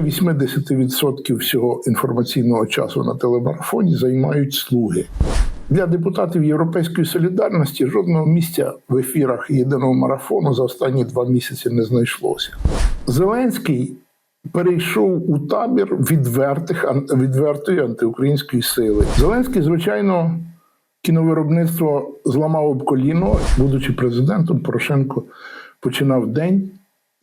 більше 80% всього інформаційного часу на телемарафоні займають слуги. Для депутатів Європейської солідарності жодного місця в ефірах єдиного марафону за останні два місяці не знайшлося. Зеленський перейшов у табір відвертих відвертої антиукраїнської сили. Зеленський, звичайно, кіновиробництво зламав об коліно. Будучи президентом, Порошенко починав день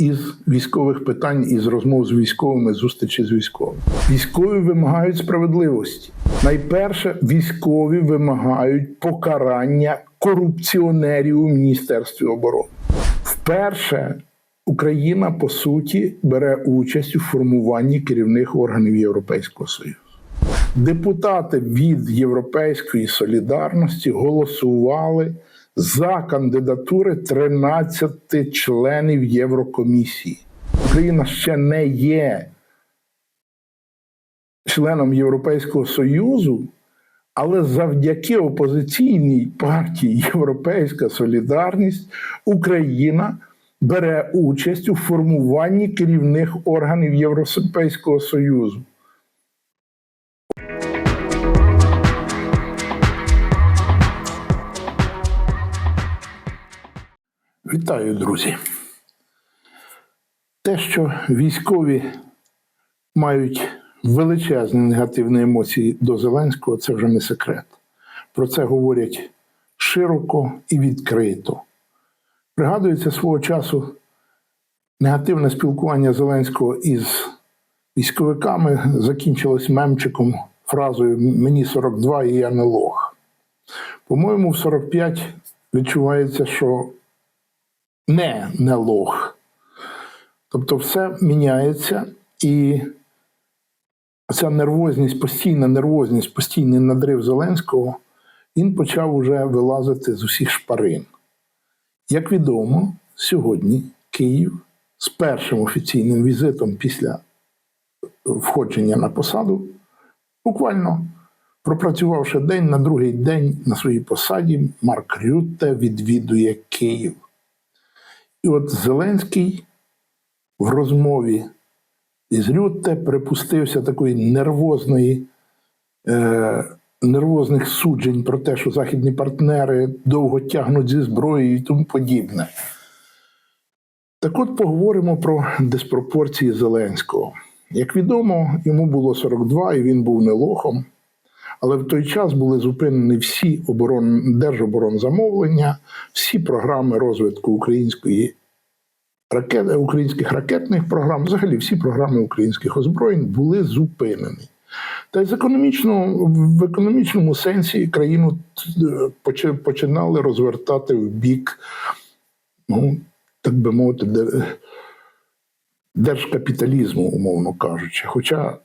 із військових питань, із розмов з військовими, зустрічі з військовими. Військові вимагають справедливості. Найперше, військові вимагають покарання корупціонерів у Міністерстві оборони. Вперше Україна по суті бере участь у формуванні керівних органів Європейського Союзу. Депутати від Європейської солідарності голосували за кандидатури 13 членів Єврокомісії. Україна ще не є членом Європейського Союзу, але завдяки опозиційній партії Європейська Солідарність Україна бере участь у формуванні керівних органів Європейського Союзу. Вітаю, друзі. Те, що військові мають величезні негативні емоції до Зеленського, це вже не секрет. Про це говорять широко і відкрито. Пригадується свого часу негативне спілкування Зеленського із військовиками закінчилось мемчиком фразою Мені 42 і я не лох. По-моєму, в 45 відчувається, що не не лох. Тобто все міняється, і ця нервозність, постійна нервозність, постійний надрив Зеленського, він почав уже вилазити з усіх шпарин. Як відомо, сьогодні Київ з першим офіційним візитом після входження на посаду, буквально пропрацювавши день на другий день на своїй посаді, Марк Рютте відвідує Київ. І от Зеленський в розмові із Рютте припустився такої нервозної, е, нервозних суджень про те, що західні партнери довго тягнуть зі зброєю і тому подібне. Так от поговоримо про диспропорції Зеленського. Як відомо, йому було 42 і він був не лохом. Але в той час були зупинені всі оборон, держоборонзамовлення, всі програми розвитку української ракет, українських ракетних програм, взагалі всі програми українських озброєнь були зупинені. Та й з економічного, в економічному сенсі країну е, починали розвертати в бік, ну, так би мовити, держкапіталізму, умовно кажучи. Хоча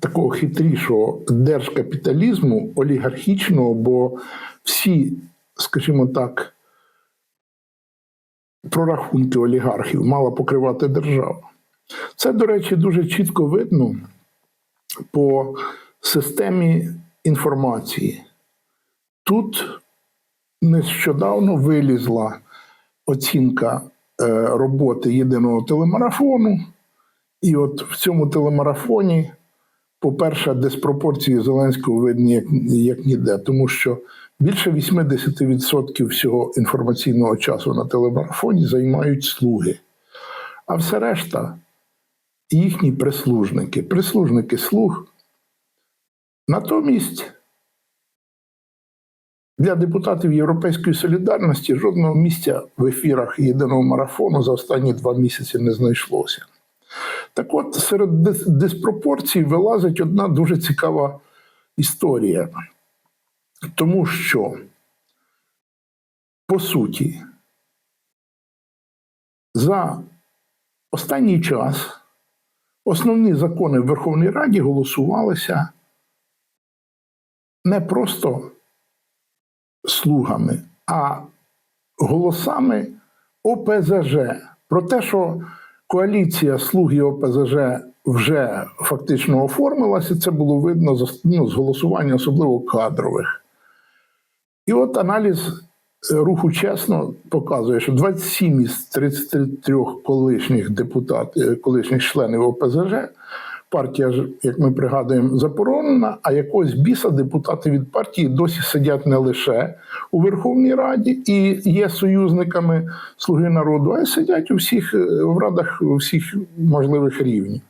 такого хитрішого держкапіталізму олігархічного, бо всі, скажімо так, прорахунки олігархів мала покривати держава. Це, до речі, дуже чітко видно по системі інформації. Тут нещодавно вилізла оцінка е, роботи єдиного телемарафону, і от в цьому телемарафоні по-перше, диспропорції Зеленського видні як, як ніде, тому що більше 80% всього інформаційного часу на телемарафоні займають слуги. А все решта їхні прислужники, прислужники слуг. Натомість для депутатів Європейської солідарності жодного місця в ефірах єдиного марафону за останні два місяці не знайшлося. Так от, серед диспропорцій вилазить одна дуже цікава історія. Тому що, по суті, за останній час основні закони в Верховній Раді голосувалися не просто слугами, а голосами ОПЗЖ. Про те, що коаліція слуг і ОПЗЖ вже фактично оформилася, це було видно з, ну, з голосування, особливо кадрових. І от аналіз руху чесно показує, що 27 із 33 колишніх депутатів, колишніх членів ОПЗЖ, партія, ж, як ми пригадуємо, заборонена, а якогось біса депутати від партії досі сидять не лише у Верховній Раді і є союзниками Слуги народу, а й сидять у всіх е, в радах у всіх можливих рівнів.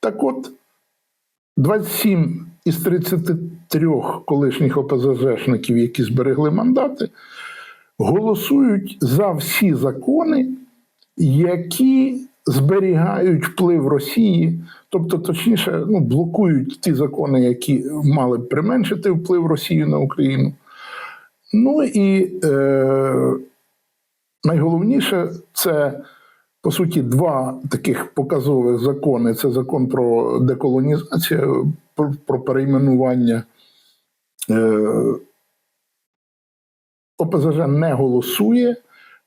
Так от, 27 із 33 колишніх ОПЗЖшників, які зберегли мандати, голосують за всі закони, які зберігають вплив Росії, тобто, точніше, ну, блокують ті закони, які мали б применшити вплив Росії на Україну. Ну і е, найголовніше це, по суті, два таких показових закони: це закон про деколонізацію, про, про перейменування. Е, ОПЗЖ не голосує.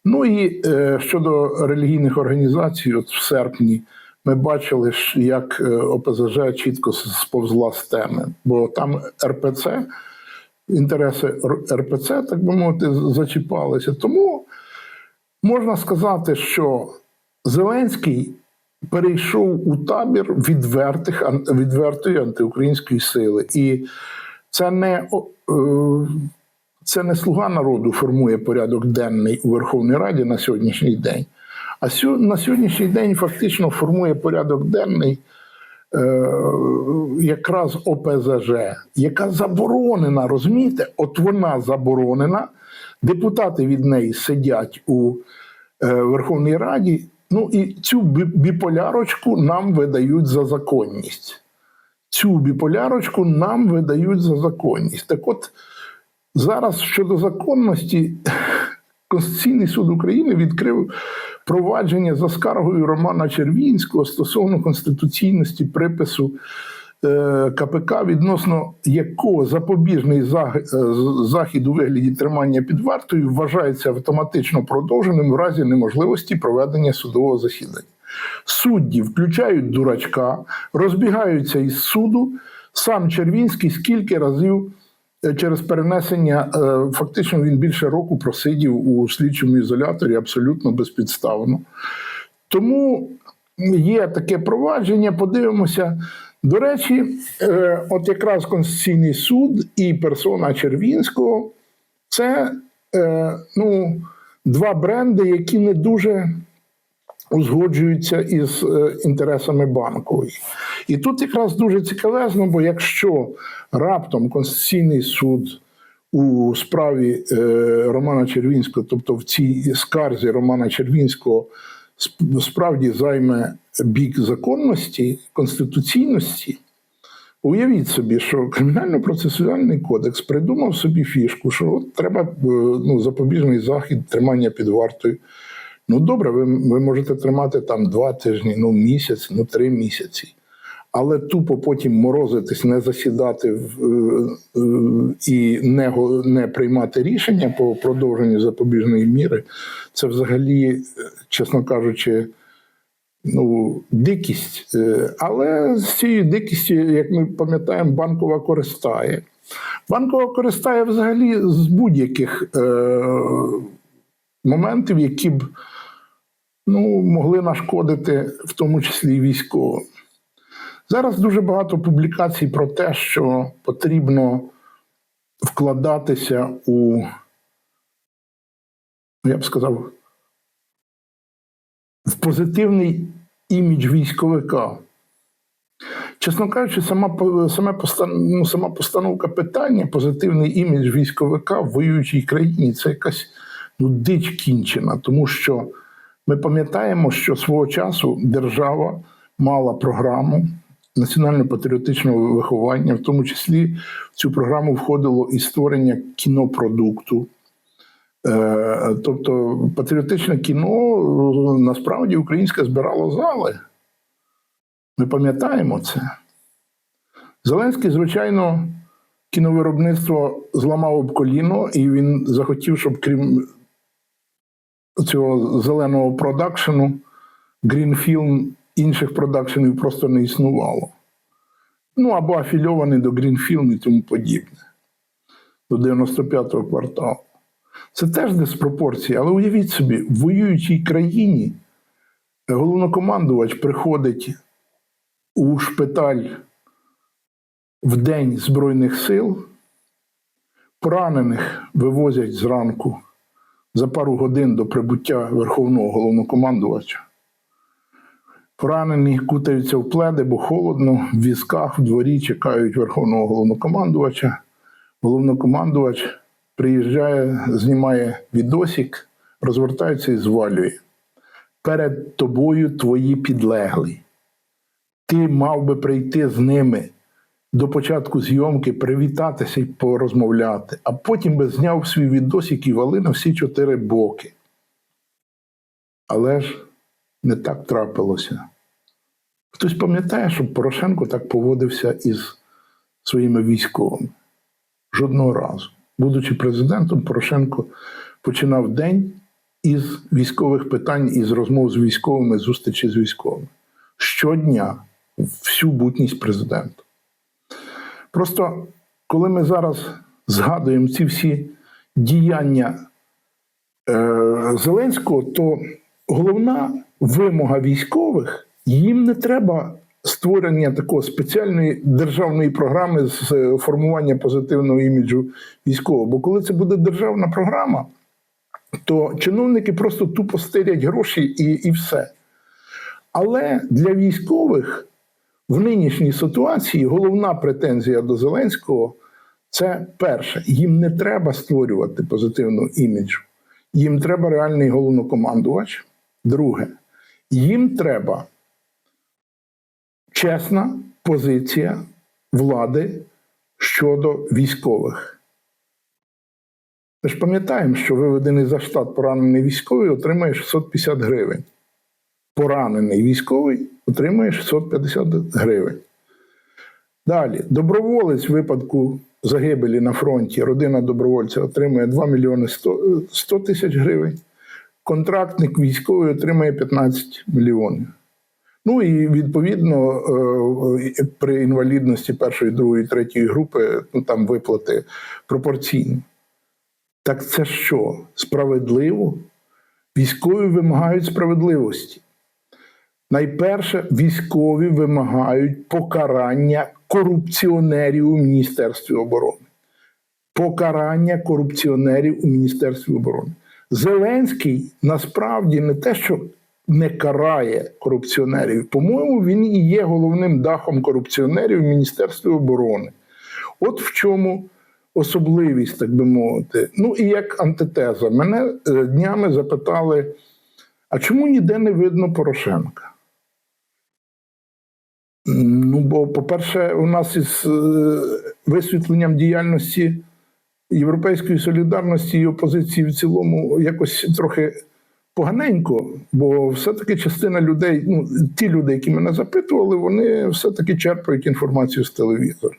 Ну і е, щодо релігійних організацій, от в серпні ми бачили, як е, ОПЗЖ чітко сповзла з теми, бо там РПЦ, інтереси РПЦ, так би мовити, зачіпалися. Тому можна сказати, що Зеленський перейшов у табір відвертих, відвертої антиукраїнської сили. І це не е, це не слуга народу формує порядок денний у Верховній Раді на сьогоднішній день. А на сьогоднішній день фактично формує порядок денний е, якраз ОПЗЖ, яка заборонена, розумієте? От вона заборонена. Депутати від неї сидять у е, Верховній Раді. Ну і цю біполярочку нам видають за законність. Цю біполярочку нам видають за законність. Так от. Зараз щодо законності, Конституційний суд України відкрив провадження за скаргою Романа Червінського стосовно конституційності припису е, КПК, відносно якого запобіжний е, захід у вигляді тримання під вартою вважається автоматично продовженим в разі неможливості проведення судового засідання. Судді включають дурачка, розбігаються із суду. Сам Червінський скільки разів через перенесення, е, фактично він більше року просидів у слідчому ізоляторі абсолютно безпідставно. Тому є таке провадження, подивимося. До речі, е, от якраз Конституційний суд і персона Червінського це е, ну, два бренди, які не дуже узгоджуються із е, інтересами банкової. І тут якраз дуже цікавезно, бо якщо раптом Конституційний суд у справі е, Романа Червінського, тобто в цій скарзі Романа Червінського, справді займе бік законності, конституційності, Уявіть собі, що кримінально-процесуальний кодекс придумав собі фішку, що от треба е, ну, запобіжний захід тримання під вартою. Ну добре, ви, ви можете тримати там два тижні, ну місяць, ну три місяці. Але тупо потім морозитись, не засідати в, е, е, і не, не приймати рішення по продовженню запобіжної міри, це взагалі, е, чесно кажучи, ну, дикість. Але з цією дикістю, як ми пам'ятаємо, банкова користає. Банкова користає взагалі з будь-яких е, моментів, які б ну, могли нашкодити, в тому числі військовим. Зараз дуже багато публікацій про те, що потрібно вкладатися у, я б сказав, в позитивний імідж військовика. Чесно кажучи, сама, постан- ну, сама постановка питання, позитивний імідж військовика в воюючій країні це якась ну, дич кінчена, тому що ми пам'ятаємо, що свого часу держава мала програму національно-патріотичного виховання, в тому числі в цю програму входило і створення кінопродукту. Е, Тобто патріотичне кіно насправді українське збирало зали. Ми пам'ятаємо це. Зеленський, звичайно, кіновиробництво зламав об коліно, і він захотів, щоб крім цього зеленого продакшену, Грінфілм інших продакшенів просто не існувало. Ну або афільований до Грінфілм і тому подібне, до 95-го кварталу. Це теж диспропорції, але уявіть собі, в воюючій країні головнокомандувач приходить у шпиталь в День Збройних сил, поранених вивозять зранку за пару годин до прибуття Верховного головнокомандувача. Поранені кутаються в пледи, бо холодно, в візках в дворі чекають Верховного головнокомандувача. Головнокомандувач приїжджає, знімає відосик, розвертається і звалює. Перед тобою твої підлеглі. Ти мав би прийти з ними до початку зйомки, привітатися і порозмовляти, а потім би зняв свій відосик і вали на всі чотири боки. Але ж не так трапилося. Хтось пам'ятає, що Порошенко так поводився із своїми військовими? Жодного разу. Будучи президентом, Порошенко починав день із військових питань, із розмов з військовими, зустрічі з військовими. Щодня, всю бутність президента. Просто коли ми зараз згадуємо ці всі діяння е, Зеленського, то головна вимога військових їм не треба створення такої спеціальної державної програми з е, формування позитивного іміджу військового. Бо коли це буде державна програма, то чиновники просто тупо стирять гроші і, і все. Але для військових в нинішній ситуації головна претензія до Зеленського це перше, їм не треба створювати позитивного іміджу. Їм треба реальний головнокомандувач. Друге, їм треба чесна позиція влади щодо військових. Ми ж пам'ятаємо, що виведений за штат поранений військовий отримає 650 гривень. Поранений військовий отримує 650 гривень. Далі, доброволець в випадку загибелі на фронті, родина добровольця отримує 2 мільйони 100 100 тисяч гривень. Контрактник військовий отримує 15 мільйонів. Ну і відповідно е, при інвалідності першої, другої, третьої групи ну, там виплати пропорційні. Так це що? Справедливо? Військові вимагають справедливості. Найперше, військові вимагають покарання корупціонерів у Міністерстві оборони. Покарання корупціонерів у Міністерстві оборони. Зеленський насправді не те, що не карає корупціонерів. По-моєму, він і є головним дахом корупціонерів в Міністерстві оборони. От в чому особливість, так би мовити. Ну і як антитеза, мене е, днями запитали: а чому ніде не видно Порошенка? Ну, бо, по-перше, у нас із е, висвітленням діяльності Європейської солідарності і опозиції в цілому якось трохи поганенько, бо все-таки частина людей, ну, ті люди, які мене запитували, вони все-таки черпають інформацію з телевізора.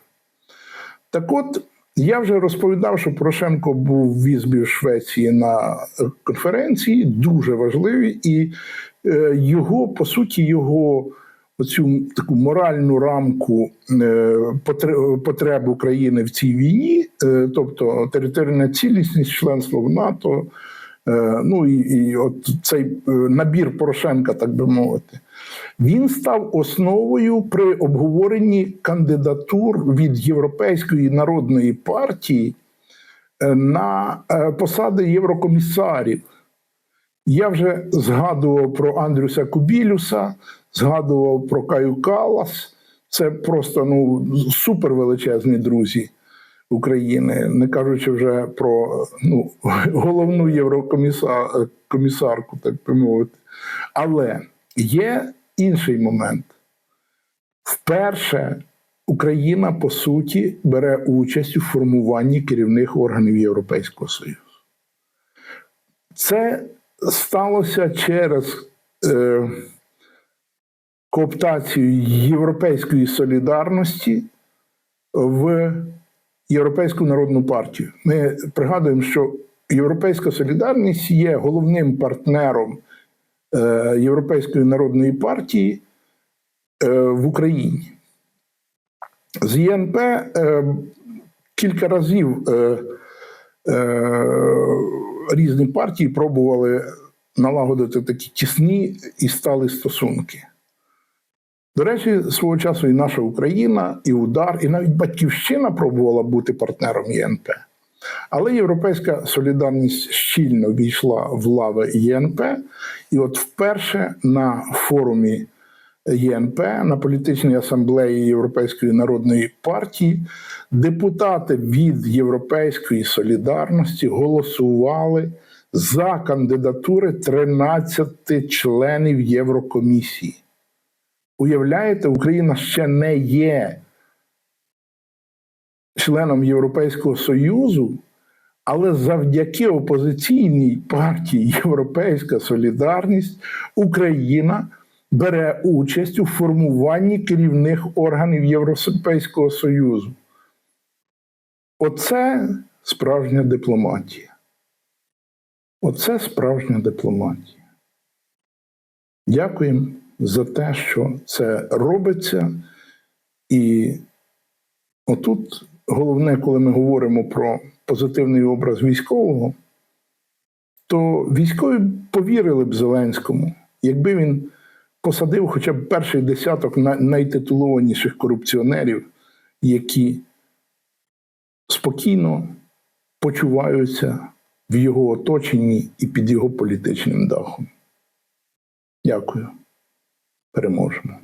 Так от, я вже розповідав, що Порошенко був в Візбі в Швеції на конференції, дуже важливій, і е, його, по суті, його оцю таку моральну рамку е, потреб України в цій війні, е, тобто територіальна цілісність, членство в НАТО. е, Ну і, і от цей набір Порошенка, так би мовити, він став основою при обговоренні кандидатур від Європейської народної партії на посади єврокомісарів. Я вже згадував про Андрюса Кубілюса, згадував про Каю Калас. Це просто ну, супервеличезні друзі України, не кажучи вже про ну, головну єврокомісарку, так би мовити. Але є інший момент. Вперше Україна, по суті, бере участь у формуванні керівних органів Європейського Союзу. Це сталося через е, кооптацію європейської солідарності в Європейську народну партію. Ми пригадуємо, що Європейська солідарність є головним партнером е, Європейської народної партії е, в Україні. З ЄНП е, кілька разів е, різні партії пробували налагодити такі тісні і стали стосунки. До речі, свого часу і наша Україна, і удар, і навіть Батьківщина пробувала бути партнером ЄНП. Але Європейська солідарність щільно війшла в лави ЄНП, і от вперше на форумі ЄНП, на політичній асамблеї Європейської народної партії, депутати від Європейської солідарності голосували за кандидатури 13 членів Єврокомісії. Уявляєте, Україна ще не є членом Європейського Союзу, але завдяки опозиційній партії Європейська Солідарність Україна бере участь у формуванні керівних органів Європейського Союзу. Оце справжня дипломатія. Оце справжня дипломатія. Дякуємо за те, що це робиться. І отут головне, коли ми говоримо про позитивний образ військового, то військові повірили б Зеленському, якби він посадив хоча б перший десяток найтитулованіших корупціонерів, які спокійно почуваються в його оточенні і під його політичним дахом. Дякую. Переможемо.